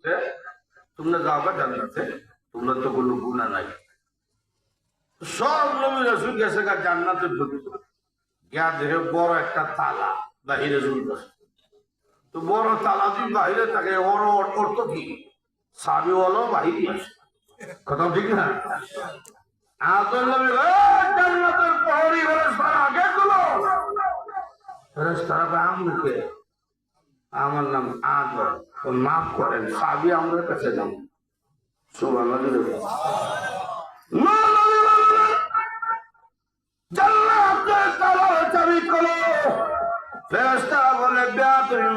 বলছে তোমরা যাবা জান্নাতে তোমরা তো কোনো গুণা নাই। সব নবী রসুল গেছে গা জান্নাতে ঢুকছে গিয়া দেখে বড় একটা তালা বাহিরে ঝুলতেছে। তো বড় তালা যদি বাহিরে থাকে ওর তো কি? সাবি হলো বাহিরে আছে। কথা ঠিক না? আদর নবী "এই, জান্নাতের প্রহরী ফেরেশতারা আগে গুলো। ফেরেশতারা কয়, আমার নাম আদর মাফ করেন সাবি আমরা কাছে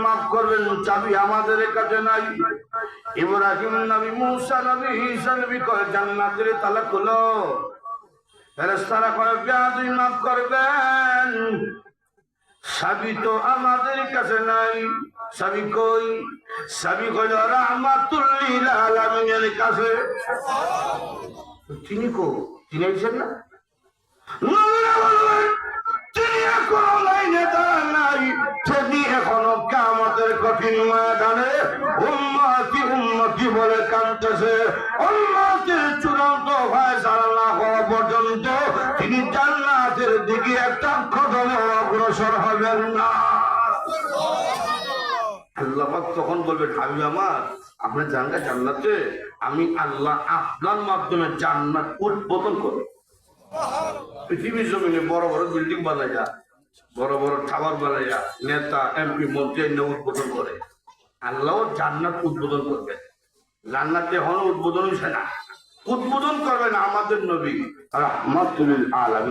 মাফ করবেন, চাবি আমাদের কাছে নাই। ইব্রাহিম নবী, মুসা নবী, ঈসা নবী কয়, জান্নাতের তালা খোলো। ফেরেশতারা কয়, বেয়া মাফ করবেন। সাবি তো আমাদের কাছে নাই। সাবি কই? সাবি কইল রাহমাতুল্লিল আলামিনের কাছে। তিনি কো? তিনি আইছেন না? কঠিন ময়দানে বলে কাঁদতেছে। চূড়ান্ত না পাক তখন বলবেন হাবিব আমার, আপনার জানগা জান্নাতে আমি আল্লাহ আপনার মাধ্যমে জান্নাত উদ্বোধন করব। পৃথিবীর জমিনে বড় বড় বিল্ডিং বানাইয়া, বড় বড় টাওয়ার বানাইয়া নেতা এমপি মন্ত্রী এনে উদ্বোধন করে। আল্লাহ জান্নাত উদ্বোধন করবেন জান্নাতে এখনও উদ্বোধন হয়েছে না। উদ্বোধন করবেন আমাদের নবী। রহমাতুল কন।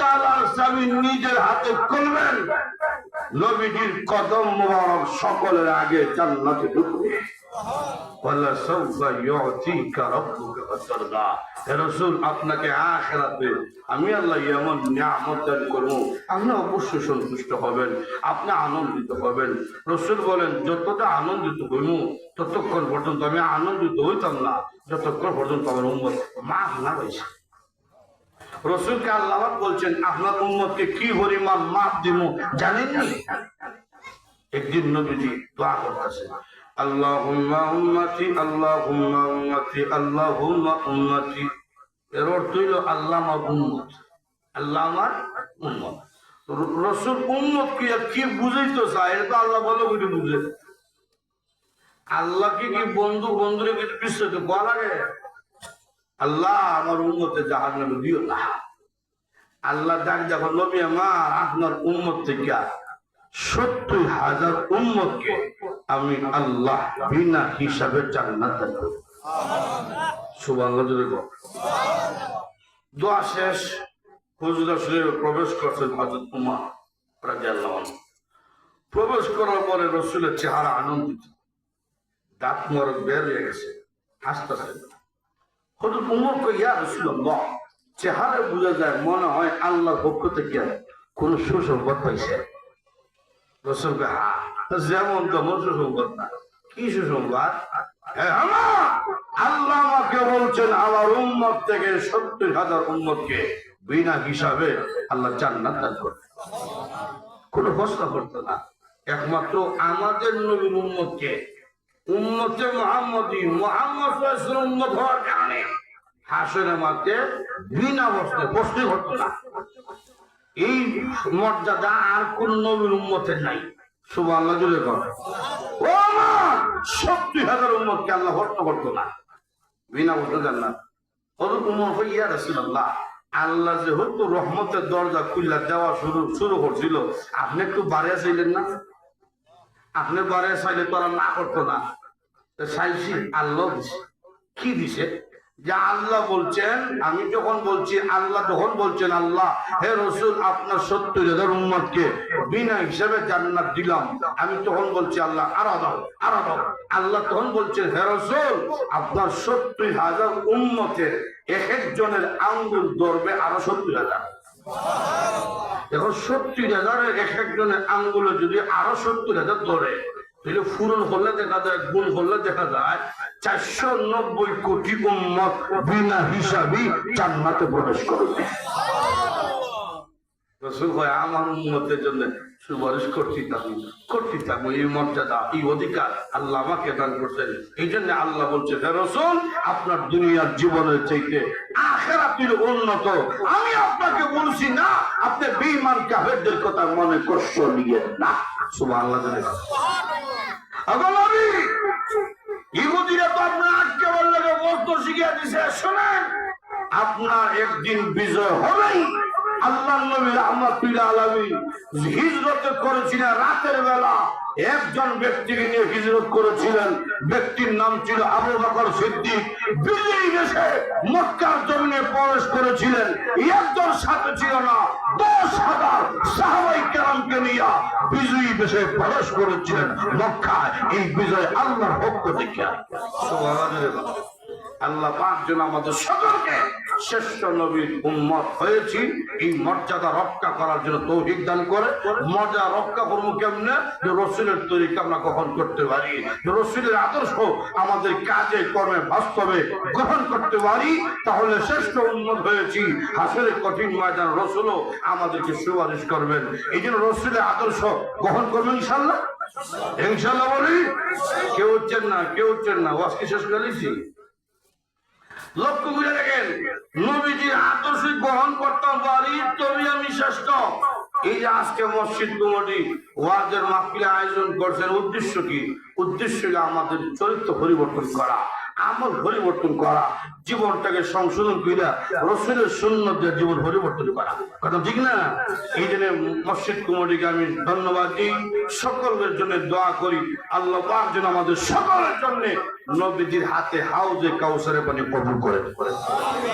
তালার নিজের হাতে কদম মোবারক সকলের আগে জান্নাতে ঢুকবে। আপনাকে আমি আল্লাহ এমন আপনি অবশ্যই সন্তুষ্ট হবেন, আপনি আনন্দিত হবেন। রাসূল বলেন, যতটা আনন্দিত ততক্ষণ পর্যন্ত আমি আনন্দিত হইতাম না। যতক্ষণ পর্যন্ত আমার উম্মত মাফ না হয়েছে রসুলকে আল্লাহ বলছেন, আপনার উম্মতকে কি পরিমাণ মাফ দিব জানেননি? একদিন নবীজি দোয়া করতেছে আল্লাহুম্মা উম্মতি আল্লাহুম্মা উম্মতি আল্লাহুম্মা উম্মতি। এর অর্থ হইল আল্লাহ আমার উম্মত আল্লাহ আমার উম্মত রসুল উম্মত কি কি বুঝাইতো চায় এটা আল্লাহ ভালো করে বুঝে। আল্লাহকে কি বন্ধু বন্ধুরে কিছু বিশ্বাস বলা লাগে আল্লাহ আমার উম্মতে জাহান নামে দিও না। আল্লাহ ডাক যখন নবী আমার আপনার উন্মত থেকে সত্তর হাজার উম্মতকে আমি আল্লাহ বিনা হিসাবে জান্নাত দোয়া শেষ, হুজুরা প্রবেশ করছেন প্রবেশ করার পরে রসুলের চেহারা আনন্দিত। দাঁত মরক বের হয়ে গেছে হাসতেছে হযরত উমর রাসূলুল্লাহ চেহারা বোঝা যায় মনে হয় আল্লাহর পক্ষ থেকে কোন সুসংবাদ পাইছে। রসুল কে হ্যাঁ যেমন তেমন সুসংবাদ না, কি সুসংবাদ? আল্লাহ আমাকে বলছেন, আমার উম্মত থেকে সত্তর হাজার উম্মতকে বিনা হিসাবে আল্লাহ জান্নাত দান প্রশ্ন করতো না। একমাত্র আমাদের নবীর উম্মতকে, উম্মতে মোহাম্মদী, মোহাম্মদ উম্মত হওয়ার কারণে হাসনের মাঠে বিনা প্রশ্নই হতো না। এই মর্যাদা আর কোন নবীর উম্মতের নাই। সুবহানাল্লাহ জুড়ে কর ও আমার! হাজার উম্মতকে আল্লাহ হত্যা করতো না। বিনা প্রশ্নে জান্নাত হযরত উমর কই ইয়া রাসূলুল্লাহ, আল্লাহ যেহেতু রহমতের দরজা খুললা দেওয়া শুরু শুরু করছিল, আপনি একটু বাড়িয়া চাইলেন না? আপনি বাড়িয়া চাইলে তো আর না করতো না। চাইছি, আল্লাহ দিছে। কি দিছে? যে আল্লাহ বলছেন, আমি যখন বলছি, আল্লাহ যখন বলছেন আল্লাহ, হে রসুল, আপনার সত্তর হাজার উম্মতকে বিনা হিসাবে জান্নাত দিলাম। আমি তখন বলছি, আল্লাহ, আরও দাও আরও দাও। আল্লাহ তখন বলছেন, হে রসুল, আপনার সত্তর হাজার উম্মতের এক একজনের আঙ্গুল ধরবে আরও সত্তর হাজার। এখন সত্তর হাজারের এক একজনের আঙ্গুলে যদি আরও সত্তর হাজার ধরে ফুরন হলে দেখা যায় হলে দেখা যায়, চারশো নব্বই কোটি উম্মত বিনা প্রবেশ করবে আমার উন্মতের জন্য সুপারিশ করতে থাকব এই মর্যাদা, এই অধিকার আল্লাহ আমাকে দান করছেন। এই জন্য আল্লাহ বলছে, হে রসুল, আপনার দুনিয়ার জীবনের চাইতে আখেরাতির উন্নত। আমি আপনাকে বলছি না, আপনি বেঈমান কাফেরদের কথা মনে কষ্ট নিয়েন না। সুবহানাল্লাহ দিছে আপনার একদিন বিজয় হবেই। আল্লাহ নবী রহমাতুল আলমী হিজরত করেছিলেন রাতের বেলা। একজন ব্যক্তিকে নিয়ে হিজরত করেছিলেন। ব্যক্তির নাম ছিল আবু বকর সিদ্দিক। বিজয়ী দেশে মক্কার জমিনে প্রবেশ করেছিলেন। একজন সাথে ছিল না দশ হাজার সাহাবাই কেরামকে নিয়ে বিজয়ী দেশে প্রবেশ করেছিলেন মক্কায়। এই বিজয় আল্লাহর পক্ষ থেকে। আল্লাহ পাঁচ জন আমাদের সকলকে শ্রেষ্ঠ নবীর উম্মত হয়েছি। এই মর্যাদা রক্ষা করার জন্য তৌফিক দান করে। মর্যাদা রক্ষা করব কেমনে? যে রসুলের তরিকা আমরা গ্রহণ করতে পারি। রসুলের আদর্শ আমাদের কাজে, কর্মে, বাস্তবে গ্রহণ করতে পারি, তাহলে শ্রেষ্ঠ উন্মত হয়েছি। হাসের কঠিন ময়দান রসুলও আমাদেরকে সুপারিশ করবেন। এই জন্য রসুলের আদর্শ গ্রহণ করবেন ইনশাল্লাহ। ইনশাল্লাহ বলি, কেউ হচ্ছেন না, কেউ হচ্ছেন না। ওয়াজকে শেষ করে দিয়েছি? লক্ষ্য করে দেখেন, নবীজির আদর্শ গ্রহণ করতাম বাড়ির তবে আমি শ্রেষ্ঠ এই যে আজকে মসজিদ কমিটি ওয়াজের মাহফিলে আয়োজন করছেন, উদ্দেশ্য কি? উদ্দেশ্য আমাদের চরিত্র পরিবর্তন করা। আমল পরিবর্তন করা, জীবনটাকে সংশোধন কইরা রসুলের সুন্নতের জীবন পরিবর্তন করা। কথা ঠিক না? এই জন্য মসজিদ কমিটিকে আমি ধন্যবাদ দিই। সকলের জন্য দোয়া করি। আল্লাহ পাক যেন আমাদের সকলের জন্য নবীজির হাতে হাউজে কাউসারে পানি কবুল করে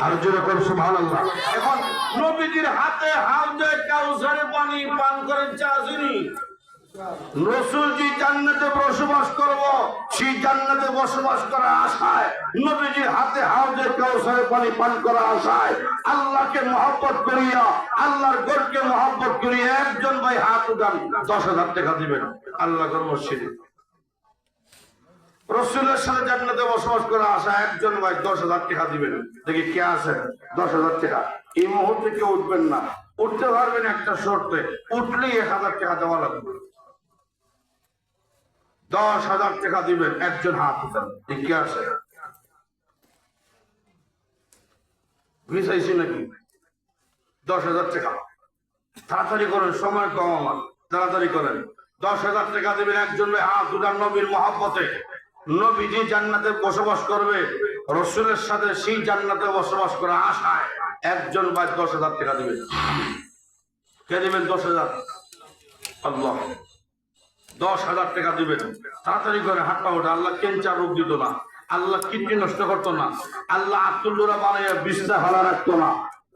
আর জোরে করে, সুবহানাল্লাহ। এখন নবীজির হাতে হাউজে কাউসারে পানি পান করেন চাষিনি। রসুল যে জান্নাতে বসবাস করব, সেই জান্নাতে বসবাস করার আশায়, নবীজির হাতে হাউজে কাউসারে পানি পান করার আশায়, আল্লাহকে মহব্বত করিয়া, আল্লাহর গড়কে মহব্বত করিয়া একজন ভাই হাত উঠান, দশ হাজার টাকা দিবেন, আল্লাহ মসজিদে। রসুলের সাথে জান্নাতে বসবাস করা আশা একজন ভাই দশ হাজার টাকা দিবেন। দেখি কে আছে? দশ হাজার টাকা। এই মুহূর্তে কেউ উঠবেন না। উঠতে পারবেন একটা শর্তে, উঠলেই এক হাজার টাকা দেওয়া লাগবে। দশ হাজার টাকা দিবেন, একজন হাত উঠান এই আছে? মিশাইছি নাকি? দশ হাজার টাকা। তাড়াতাড়ি করেন, সময় কম আমার। তাড়াতাড়ি করেন। দশ হাজার টাকা দেবেন একজন হাত উঠান নবীর মহাব্বতে। নবীজি জান্নাতে বসবাস করবে, রসুলের সাথে সেই জান্নাতে বসবাস করা আশায় একজন ভাই দশ হাজার টাকা দেবেন। কে দেবেন দশ হাজার? আল্লাহ। দশ হাজার টাকা দিবেন। তাড়াতাড়ি করে হাঁটা ওঠা, আল্লাহ কেঞ্চা রোগ দিত না। আল্লাহ কিডনি নষ্ট করতো না। আল্লাহ আত্মুল্লরা বানাইয়া বিছনা ভালো রাখতো না।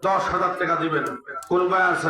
দশ হাজার টাকা দিবেন। কোন ভাই আছে?